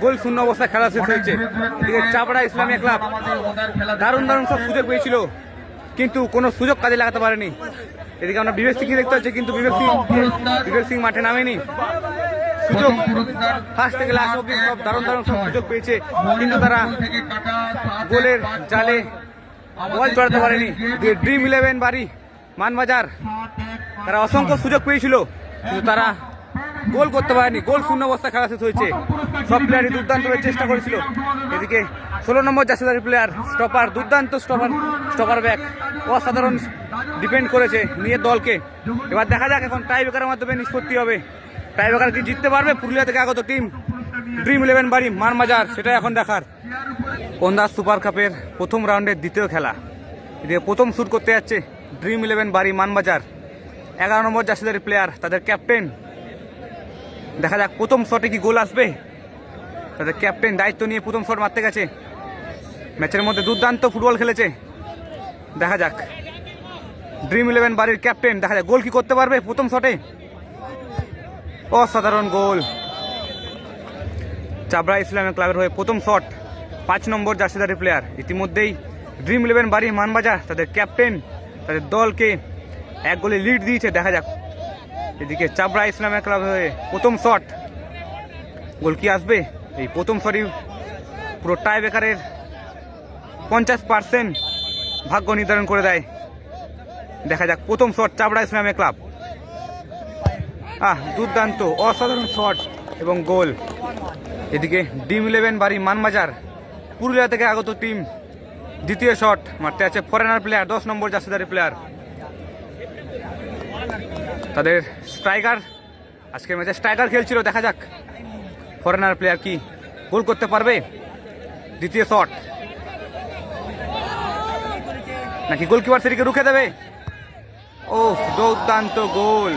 গোল শূন্য অবস্থায় খেলা শেষ হয়েছে। এদিকে চাপড়া ইসলামিয়া ক্লাব। দারুণ দারুণ সব সুযোগ পেয়েছিল। কিন্তু কোনো সুযোগ কাজে লাগাতে পারেনি। এদিকে আমরা বিবেক সিংকে দেখতে পাচ্ছি কিন্তু বিবেক সিং বিবেক সিং মাঠে নামেনি। সুযোগ ফার্স্ট থেকে লাস্ট অব্দি সব দারুণ দারুণ সব সুযোগ পেয়েছে। কিন্তু তারা গোলের জালে বল চড়াতে পারেনি। ড্রিম ইলেভেন বাড়ি মানবাজার। তারা অসংখ্য সুযোগ পেয়েছিল। কিন্তু তারা গোল করতে পারেনি। গোল শূন্য অবস্থায় খেলা শেষ হয়েছে। সব প্লেয়ারই দুর্দান্ত চেষ্টা করেছিল। এদিকে ষোলো নম্বর জাসিদারি প্লেয়ার স্টপার দুর্দান্ত স্টপার স্টপার ব্যাক অসাধারণ ডিপেন্ড করেছে নিজের দলকে। এবার দেখা যাক, এখন টাই ব্রেকারের মাধ্যমে নিষ্পত্তি হবে। টাই ব্রেকার কি জিততে পারবে? পুরুলিয়া থেকে আগত টিম ড্রিম ইলেভেন বাড়ি মানবাজার সেটাই এখন দেখার। কন্দাস সুপার কাপের প্রথম রাউন্ডের দ্বিতীয় খেলা। এদিকে প্রথম শুট করতে যাচ্ছে ড্রিম ইলেভেন বাড়ি মানবাজার এগারো নম্বর জাসিদারি প্লেয়ার তাদের ক্যাপ্টেন দেখা যাক প্রথম শটে কি গোল আসবে। তাদের ক্যাপ্টেন দায়িত্ব নিয়ে প্রথম শট মারতে গেছে। ম্যাচের মধ্যে দুর্দান্ত ফুটবল খেলেছে। দেখা যাক। ড্রিম ইলেভেন বাড়ির ক্যাপ্টেন, দেখা যাক গোল কি করতে পারবে প্রথম শটে। অসাধারণ গোল। চাবড়া ইসলামিক ক্লাবের হয়ে প্রথম শট। পাঁচ নম্বর জার্সিদারি প্লেয়ার ইতিমধ্যেই ড্রিম ইলেভেন বাড়ি মানবাজার, তাদের ক্যাপ্টেন, তাদের দলকে এক গোলে লিড দিয়েছে। দেখা যাক এদিকে চাবড়া ইসলামের ক্লাব হয়ে প্রথম শট। গোল কি আসবে? এই প্রথম শটই পুরো টাই বেকারের পঞ্চাশ পার্সেন্ট ভাগ্য নির্ধারণ করে দেয়। দেখা যাক, প্রথম শট চাবড়া ইসলামের ক্লাব আহ, দুর্দান্ত, অসাধারণ শট এবং গোল। এদিকে ডিম ইলেভেন বাড়ি মানবাজার পুরুলিয়া থেকে আগত টিম দ্বিতীয় শট। মারতে আছে ফরেনার প্লেয়ার দশ নম্বর জাসিদারি প্লেয়ার তাদের স্ট্রাইকার, আজকের ম্যাচে স্ট্রাইকার খেলছিল, দেখা যাক। ফরেনার প্লেয়ার কি গোল করতে পারবে? দ্বিতীয় শট নাকি গোলকিপার সেটিকে রুখে দেবে? ও দুর্দান্ত গোল।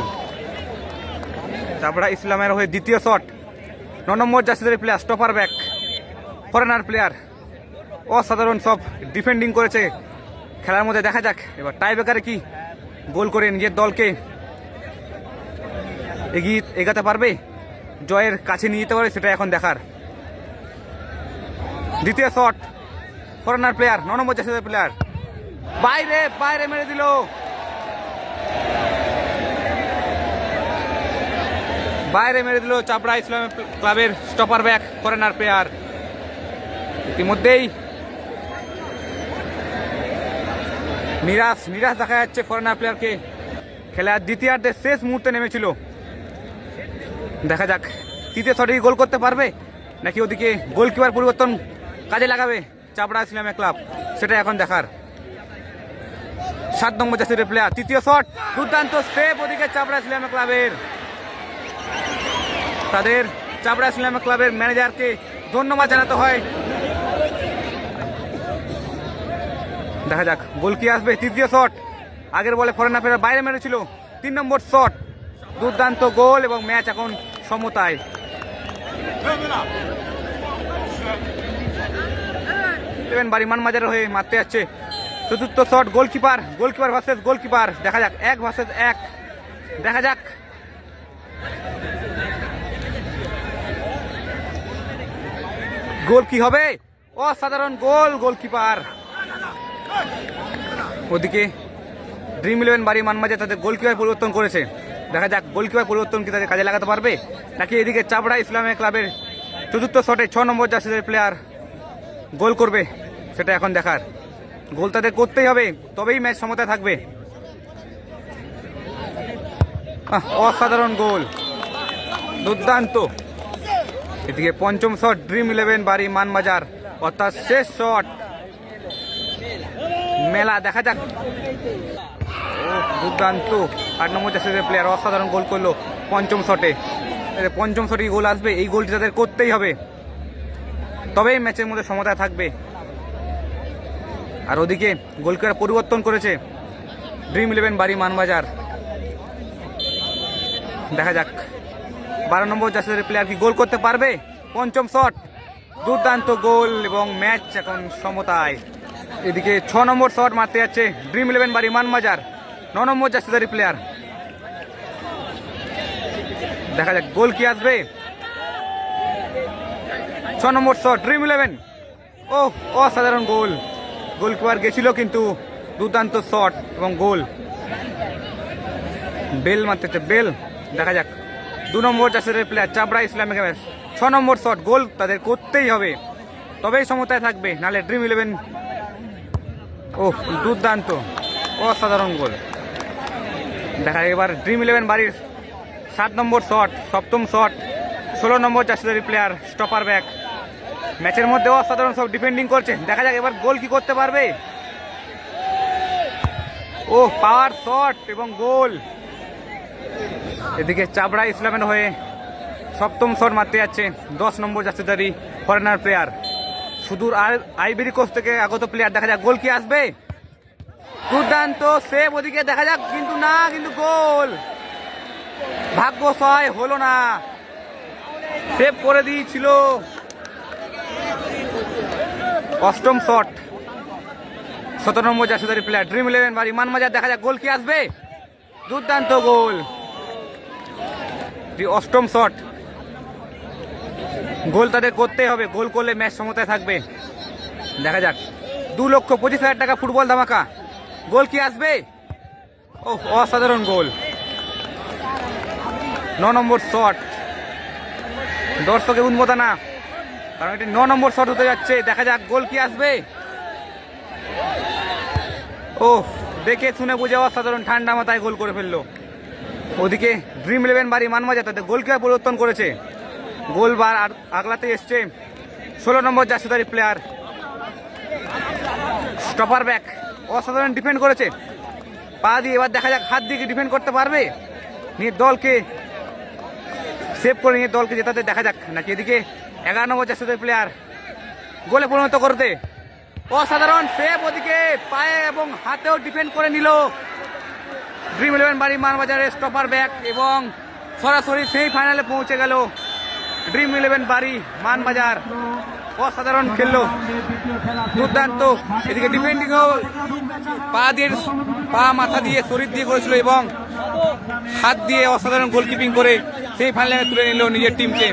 তারপরে ইসলামের হয়ে দ্বিতীয় শট ন নম্বর জাসিদের player stopper back foreigner player অসাধারণ সব ডিফেন্ডিং করেছে। খেলার মধ্যে দেখা যাক। এবার টাই বেকারে কি গোল করে নিজের দলকে এগিয়ে এগাতে পারবে? জয়ের কাছে নিয়ে যেতে পারবে সেটা এখন দেখার। দ্বিতীয় শট ফরেনার প্লেয়ার ন নম্বর প্লেয়ার বাইরে বাইরে মেরে দিল। বাইরে মেরে দিল চাপড়া ইসলাম ক্লাবের স্টপার ব্যাক ফরেনার প্লেয়ার ইতিমধ্যেই নিরাশ নিরাশ দেখা যাচ্ছে ফরেনার প্লেয়ারকে খেলার দ্বিতীয়ার্ধের শেষ মুহূর্তে নেমেছিল। দেখা যাক তৃতীয় শটে গোল করতে পারবে, নাকি ওদিকে গোলকিপার পরিবর্তন কাজে লাগাবে চাপড়া ইসলামে ক্লাব সেটা এখন দেখার। সাত নম্বর জাসির প্লেয়ার তৃতীয় শট দুর্দান্ত সেভ ওদিকে চাপড়া ইসলামে ক্লাবের তাদের চাপড়া ইসলামিক ক্লাবের ম্যানেজারকে ধন্যবাদ জানাতে হয়। দেখা যাক। গোল কি আসবে? তৃতীয় শট আগের বলে ফরেন ফেরার বাইরে মেরেছিল। তিন নম্বর শট দুর্দান্ত গোল এবং ম্যাচ এখন সমতায়। বাড়ি মানমাজারের হয়ে মারতে যাচ্ছে। চতুর্থ shot goalkeeper goalkeeper versus goalkeeper দেখা যাক, এক ভার্সেস এক। দেখা যাক। গোল কি হবে? অসাধারণ গোল গোলকিপার ওদিকে ড্রিম ইলেভেন বাড়ি মানমাজে তাদের গোলকিপার পরিবর্তন করেছে। দেখা যাক গোলকিপার পরিবর্তন কি তাদের কাজে লাগাতে পারবে? নাকি এদিকে চাপড়া ইসলামিক ক্লাবের চতুর্থ শটে ছ নম্বর জাসিদের প্লেয়ার গোল করবে, সেটা এখন দেখার। গোল তাদের করতেই হবে, তবেই ম্যাচ সমতায় থাকবে। অসাধারণ গোল দুর্দান্ত। এদিকে পঞ্চম শট ড্রিম ইলেভেন বাড়ি মানবাজার অর্থাৎ শেষ শট মেলা, দেখা যাক। দুর্দান্ত। আট নম্বর জাসিদের প্লেয়ার অসাধারণ গোল করল পঞ্চম শটে পঞ্চম শটে গোল আসবে, এই গোলটি তাদের করতেই হবে। তবেই ম্যাচের মধ্যে সমতা থাকবে। আর ওদিকে গোলকিপার পরিবর্তন করেছে। ড্রিম ইলেভেন বাড়ি মানবাজার। দেখা যাক। বারো নম্বর জাসিদের প্লেয়ার কি গোল করতে পারবে? পঞ্চম শট দুর্দান্ত গোল এবং ম্যাচ এখন সমতায়। এদিকে ছ নম্বর শট মারতে যাচ্ছে ড্রিম ইলেভেন বাড়ি মানবাজার ন নম্বর জাসিদারি প্লেয়ার দেখা যাক, গোল কি আসবে? ছ নম্বর শট ড্রিম ইলেভেন ও, অসাধারণ গোল। গোলকিপার গেছিল কিন্তু দুর্দান্ত শট এবং গোল। বেল মারতেছে, বেল। দেখা যাক, দু নম্বর চাষের প্লেয়ার চাপড়া ইসলামিক ছ নম্বর শট, গোল তাদের করতেই হবে। তবেই সমতায় থাকবে, নালে ড্রিম ইলেভেন ও দুর্দান্ত। অসাধারণ গোল। দেখা এবার ড্রিম ইলেভেন বাড়ির সাত নম্বর শট, সপ্তম শট, ষোলো নম্বর চাষিদারি প্লেয়ার স্টপার ব্যাক ম্যাচের মধ্যে অসাধারণ সব ডিফেন্ডিং করছে। দেখা যাক এবার গোল কি করতে পারবে। ও পাওয়ার শট এবং গোল। এদিকে চাবড়া ইসলামের হয়ে সপ্তম শট মারতে যাচ্ছে দশ নম্বর জাতীয়দারি ফরেনার প্লেয়ার সুদূর আইবেরি কোস্ট থেকে আগত প্লেয়ার দেখা যাক। গোল কি আসবে? দুর্দান্ত সেভ ওদিকে দেখা যাক, কিন্তু না, কিন্তু গোল। ভাগ্য সহায় হলো না। সেভ করে দিয়েছিল। অষ্টম শট সতেরো নম্বর জাতীয়দারি প্লেয়ার ড্রিম ইলেভেন বা ইমান মাজার দেখা যাক, গোল কি আসবে? দুর্দান্ত গোল। অষ্টম শট গোল তাদের করতেই হবে। গোল করলে ম্যাচ সমতায় থাকবে। দেখা যাক। দু লক্ষ পঁচিশ হাজার টাকা ফুটবল ধামাকা। গোল কি আসবে? ও অসাধারণ গোল। ন নম্বর শট। দর্শকের উন্মোদনা। কারণ এটি ন নম্বর শট হতে যাচ্ছে। দেখা যাক গোল কি আসবে। ও দেখে শুনে বুঝে অসাধারণ ঠান্ডা মাথায় গোল করে ফেলল। ওদিকে ড্রিম ইলেভেন বাড়ি মানমাজা তাদের গোল গোলকিপার পরিবর্তন করেছে। গোল বার আর আগলাতে এসছে। ষোলো নম্বর জাসুদারি প্লেয়ার স্টপার ব্যাক অসাধারণ ডিফেন্ড করেছে। পা দিয়ে এবার দেখা যাক হাত দিয়ে ডিফেন্ড করতে পারবে। নিয়ে দলকে সেভ করে নিয়ে দলকে জেতাতে দেখা যাক। নাকি এদিকে এগারো নম্বর জাসুদারি প্লেয়ার গোলে পরিণত করতে। অসাধারণ সেভ ওদিকে পায়ে এবং হাতেও ডিফেন্ড করে নিল। ড্রিম ইলেভেন বাড়ি মানবাজারের স্টপার ব্যাক এবং সরাসরি সেই ফাইনালে পৌঁছে গেল। ড্রিম ইলেভেন বাড়ি, মানবাজার। অসাধারণ খেললো। দুর্দান্ত। এদিকে ডিফেন্ডিংও পা দিয়ে, পা মাথা দিয়ে শরীর দিয়ে করেছিল এবং হাত দিয়ে অসাধারণ গোলকিপিং করে সেই ফাইনালে তুলে নিল নিজের টিমকে